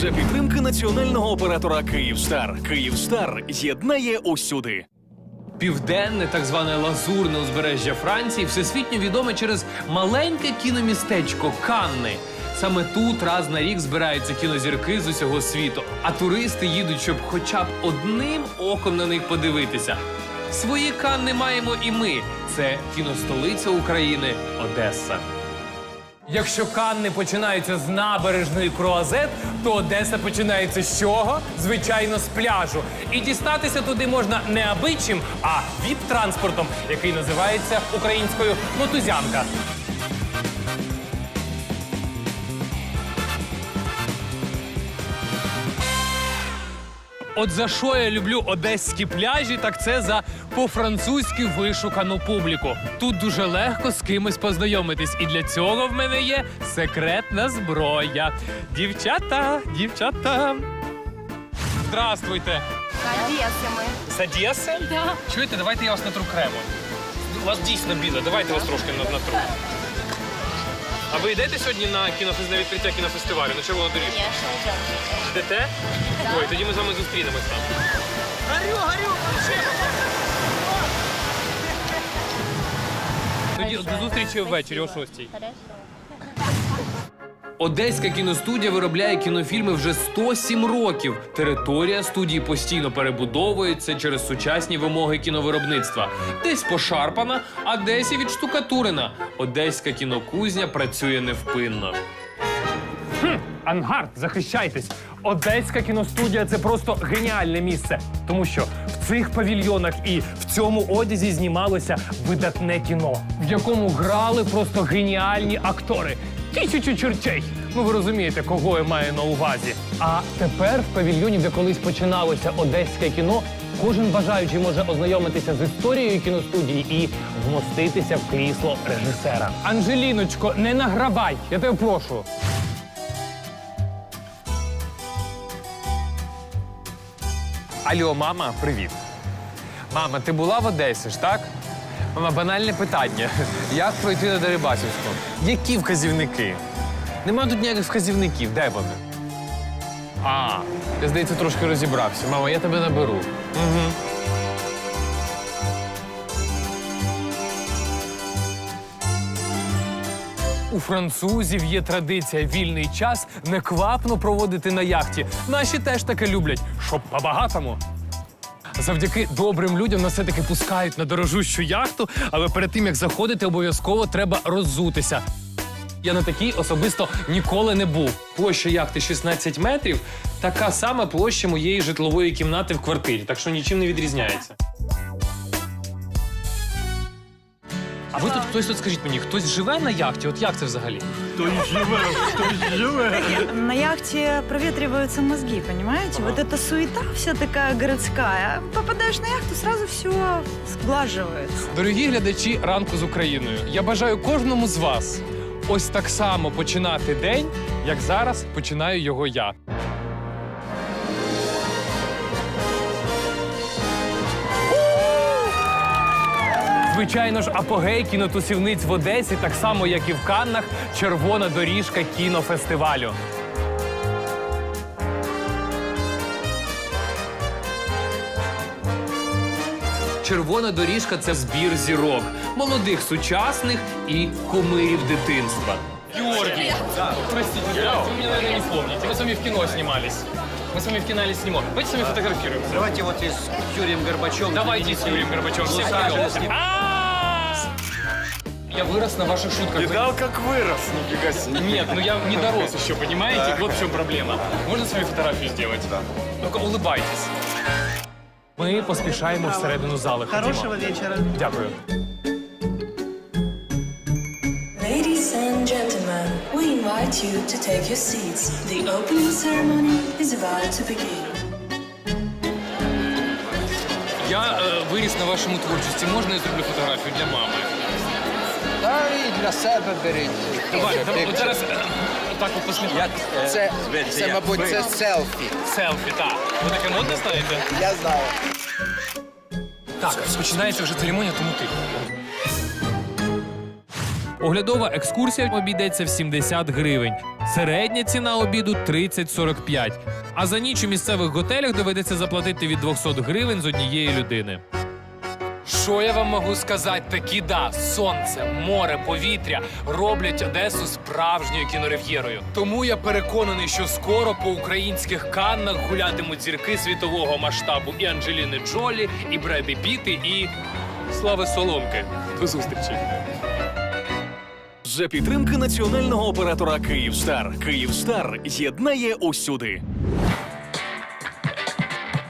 за підтримки національного оператора Київстар. Київстар єднає усюди. Південне, так зване лазурне узбережжя Франції, всесвітньо відоме через маленьке кіномістечко Канни. Саме тут раз на рік збираються кінозірки з усього світу, а туристи їдуть, щоб хоча б одним оком на них подивитися. Свої Канни маємо і ми. Це кіностолиця України Одеса. Якщо Канни починаються з набережної Круазет, то Одеса починається з чого? Звичайно, з пляжу. І дістатися туди можна не абичим, а віп-транспортом, який називається українською мотузянка. От за що я люблю одеські пляжі, так це за по-французьки вишукану публіку. Тут дуже легко з кимось познайомитись, і для цього в мене є секретна зброя. Дівчата, дівчата. Здравствуйте. З Одеси? Да. Чуєте, давайте я вас натру кремом. У вас дійсно біле, давайте вас трошки на- натру. А ви йдете сьогодні на кінофест на відкриття кінофестивалю на червону доріжку? Конечно, идем. Йдете? Ой, тоді ми з вами зустрінемось там. Тоді до зустрічі ввечері о 6 Хорошо. Одеська кіностудія виробляє кінофільми вже 107 років. Територія студії постійно перебудовується через сучасні вимоги кіновиробництва. Десь пошарпана, а десь і відштукатурена. Одеська кінокузня працює невпинно. Ангард, захищайтесь! Одеська кіностудія це просто геніальне місце, тому що в цих павільйонах і в цьому одязі знімалося видатне кіно, в якому грали просто геніальні актори. Тисячу чертей. Ну ви розумієте, кого я маю на увазі. А тепер в павільйоні, де колись починалося одеське кіно, кожен бажаючий може ознайомитися з історією кіностудії і вмоститися в крісло режисера. Анжеліночко, не награвай, я тебе прошу. Алло, мама, привіт. Мама, ти була в Одесі ж, так? Мама, банальне питання. Як пройти на Дерибасівську? Які вказівники? Нема тут ніяких вказівників. Де вони? А, я, здається, трошки розібрався. Мама, я тебе наберу. Угу. У французів є традиція вільний час неквапно проводити на яхті. Наші теж таке люблять, щоб по-багатому. Завдяки добрим людям нас все-таки пускають на дорожущу яхту, але перед тим як заходити, обов'язково треба роззутися. Я на такій особисто ніколи не був. Площа яхти 16 метрів, така сама площа моєї житлової кімнати в квартирі, так що нічим не відрізняється. А ви тут хтось от скажіть мені, хтось живе на яхті? От як це взагалі? На яхте проветриваются мозги, понимаете? Вот эта суета вся такая городская. Попадаешь на яхту, сразу все сглаживается. Дорогі глядачі ранку з Україною. Я бажаю кожному з вас ось так само починати день, як зараз починаю його я. Звичайно ж, апогей кінотусівниць в Одесі, так само як і в Каннах, червона доріжка кінофестивалю. Червона доріжка це збір зірок, молодих сучасних і кумирів дитинства. Георгий, простите, да, вы меня, наверное, не помните. Мы с вами в кино снимались. Мы с вами в кино снимали. Давайте с вами фотографируемся. Давайте вот и с Юрием Горбачевым. Давайте с Юрием Горбачевым. Всех. А! Я вырос на ваших шутках. Видал, как вырос, нифига себе. Нет, ну я не дорос еще, понимаете? Вот в чем проблема. Можно с вами фотографию сделать? Да. Ну-ка, улыбайтесь. Ми поспішаємо всередину зали. Хорошого вечора. Дякую. Invite you to take your seats. The opening ceremony is about to begin. Я е, виріс на вашому творчості. Можна я зроблю фотографію для мами? Та і для себе беріть. Давай, давай, от зараз е, так от посміхаю. Це, це, мабуть, це селфі. Селфі, так. Ви таке модне знаєте? Я знаю. Так, починається вже церемонія, тому тихо. Оглядова екскурсія обійдеться в 70 гривень. Середня ціна обіду 30-45. А за ніч у місцевих готелях доведеться заплатити від 200 гривень з однієї людини. Що я вам можу сказати? Такі да, сонце, море, повітря роблять Одесу справжньою кінорив'єрою. Тому я переконаний, що скоро по українських каннах гулятимуть зірки світового масштабу і Анджеліни Джолі, і Бреди Піти, і Слави Соломки. До зустрічі. За підтримки національного оператора Київстар. Київстар єднає усюди.